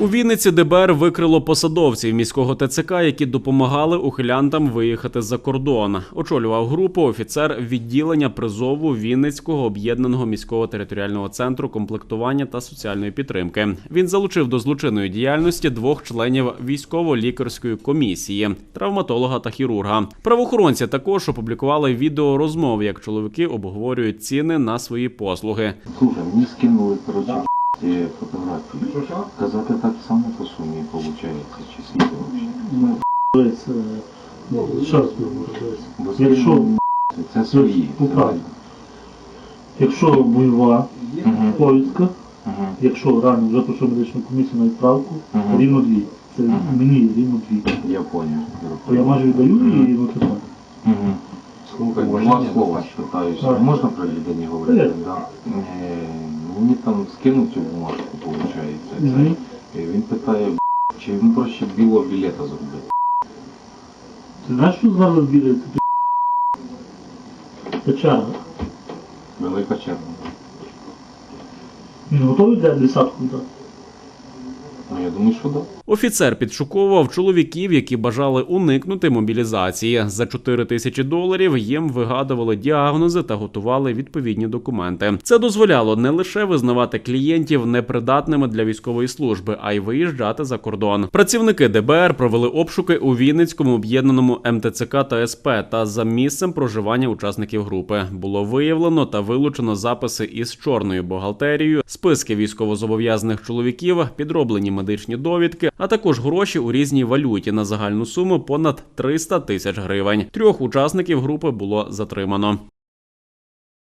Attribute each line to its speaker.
Speaker 1: У Вінниці ДБР викрило посадовців міського ТЦК, які допомагали ухилянтам виїхати за кордон. Очолював групу офіцер відділення призову Вінницького об'єднаного міського територіального центру комплектування та соціальної підтримки. Він залучив до злочинної діяльності двох членів військово-лікарської комісії, травматолога та хірурга. Правоохоронці також опублікували відео розмов, як чоловіки обговорюють ціни на свої послуги.
Speaker 2: Слухай, мені скинули, коротше, ці фотографії. Казати так само по сумі виходить, чи скільки взагалі?
Speaker 3: Ну, е, ну, ще раз говорю, Якщо,
Speaker 2: це свої.
Speaker 3: ну, правильно. якщо бойова повістка, якщо реально вже пройшов медичну комісію на відправку, рівно дві. Це мені рівно дві.
Speaker 2: Я понял.
Speaker 3: То я майже віддаю і ну це так.
Speaker 2: Слухай, два слова питаюся.
Speaker 3: Так.
Speaker 2: Можна про людині говорити? Мені там скинуть цю бумажку, виходить.
Speaker 3: Мгм.
Speaker 2: І він питає, «Б**, чи йому проще білого білета зробити.
Speaker 3: Ти знаєш, що зараз біле? це печера?
Speaker 2: Велика черга.
Speaker 3: Він готовий для десятку дати?
Speaker 2: Думаю, що так.
Speaker 1: Офіцер підшуковував чоловіків, які бажали уникнути мобілізації. За 4 тисячі доларів їм вигадували діагнози та готували відповідні документи. Це дозволяло не лише визнавати клієнтів непридатними для військової служби, а й виїжджати за кордон. Працівники ДБР провели обшуки у Вінницькому об'єднаному МТЦК та СП та за місцем проживання учасників групи. Було виявлено та вилучено записи із чорною бухгалтерією, списки військовозобов'язаних чоловіків, підроблені медичні довідки, а також гроші у різній валюті на загальну суму понад 300 тисяч гривень. Трьох учасників групи було затримано.